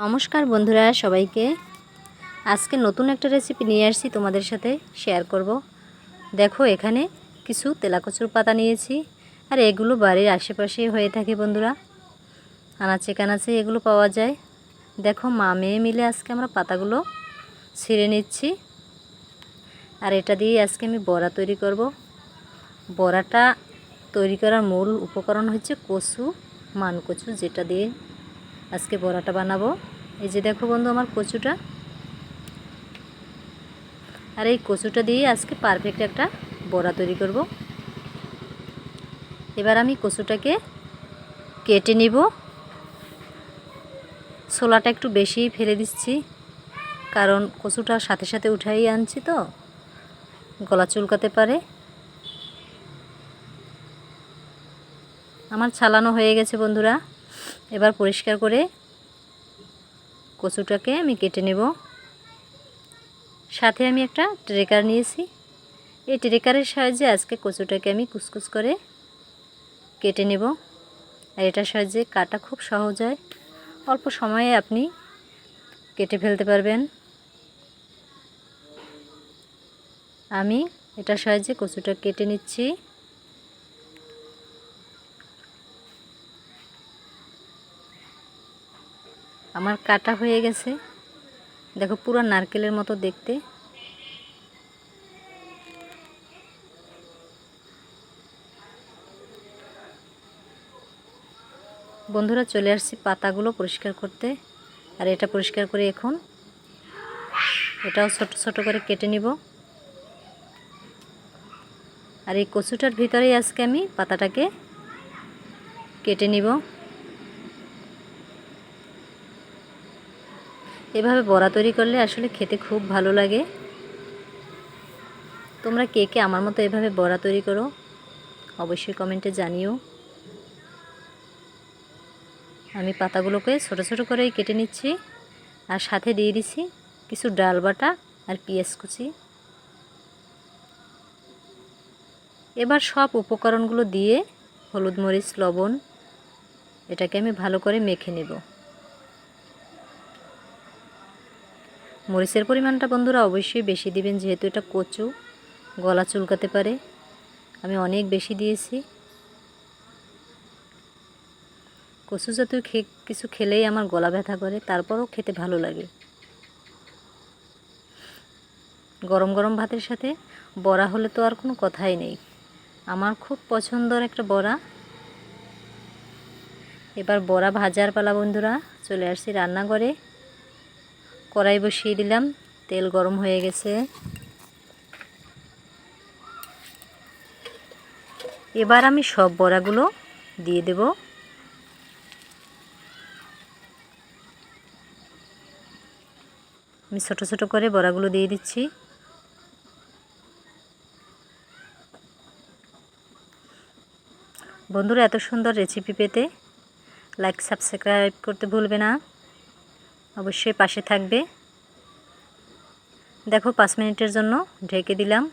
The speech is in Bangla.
নমস্কার বন্ধুরা সবাইকে। আজকে নতুন একটা রেসিপি নিয়ে আসছি তোমাদের সাথে শেয়ার করব। দেখো, এখানে কিছু তেলাকচুর পাতা নিয়েছি, আর এগুলো বাড়ির আশেপাশে হয়ে থাকে বন্ধুরা। আনাচে কানাচে এগুলো পাওয়া যায়। দেখো, মা মেয়ে মিলে আজকে আমরা পাতাগুলো ছিঁড়ে নিচ্ছি। আর এটা দিয়ে আজকে আমি বড়া তৈরি করব। বড়াটা তৈরি করার মূল উপকরণ হচ্ছে কচু মান কচু যেটা দিয়ে আজকে বড়াটা বানাবো। এই যে দেখো বন্ধু আমার কচুটা। আর এই কচুটা দিয়ে আজকে পারফেক্ট একটা বড়া তৈরি করব। এবার আমি কচুটাকে কেটে নিব। ছোলাটা একটু বেশি ফেলে দিচ্ছি, কারণ কচুটা সাথে সাথে উঠাই আনছি তো, গলা চুলকাতে পারে। আমার ছালানো হয়ে গেছে বন্ধুরা। এবার পরিষ্কার করে কচুটাকে আমি কেটে নেব। সাথে আমি একটা ট্রেকার নিয়েছি। এই ট্রেকারের সাহায্যে আজকে কচুটাকে আমি কুচকুচ করে কেটে নেব। আর এটার সাহায্যে কাটা খুব সহজ হয়। অল্প সময়ে আপনি কেটে ফেলতে পারবেন। আমি এটার সাহায্যে কচুটা কেটে নিচ্ছি। আমার কাটা হয়ে গেছে। দেখো পুরো নারকেলের মতো দেখতে। বন্ধুরা চলে আসছি পাতাগুলো পরিষ্কার করতে। আর এটা পরিষ্কার করে এখন এটাও ছোট ছোট করে কেটে নিব। আর এই কচুটার ভিতরেই আজকে আমি পাতাটাকে কেটে নিব। এভাবে বড়া তৈরি করলে আসলে খেতে খুব ভালো লাগে। তোমরা কে কে আমার মতো এভাবে বড়া তৈরি করো, অবশ্যই কমেন্টে জানিও। আমি পাতাগুলোকে ছোট ছোট করেই কেটে নিচ্ছি, আর সাথে দিয়ে দিচ্ছি কিছু ডাল বাটা আর পেঁয়াজ কুচি। এবার সব উপকরণগুলো দিয়ে হলুদ মরিচ, লবণ, এটাকে আমি ভালো করে মেখে নেব। মরিচের পরিমাণটা বন্ধুরা অবশ্যই বেশি দিবেন, যেহেতু এটা কচু, গলা চুলকাতে পারে। আমি অনেক বেশি দিয়েছি। কচু জাতীয় খে, কিছু খেলেই আমার গলা ব্যথা করে, তারপরও খেতে ভালো লাগে। গরম গরম ভাতের সাথে বড়া হলে তো আর কোনো কথাই নেই। আমার খুব পছন্দর একটা বড়া। এবার বড়া ভাজার পালা বন্ধুরা, চলে আসছি রান্নাঘরে। কড়াই বসিয়ে দিলাম। তেল গরম হয়ে গেছে। এবার আমি সব বড়াগুলো দিয়ে দেব। আমি ছোট ছোট করে বড়াগুলো দিয়ে দিচ্ছি। বন্ধুরা, এত সুন্দর রেসিপি পেতে লাইক সাবস্ক্রাইব করতে ভুলবে না। অবশ্যই পাশে থাকবে। দেখো পাঁচ মিনিটের জন্য ঢেকে দিলাম।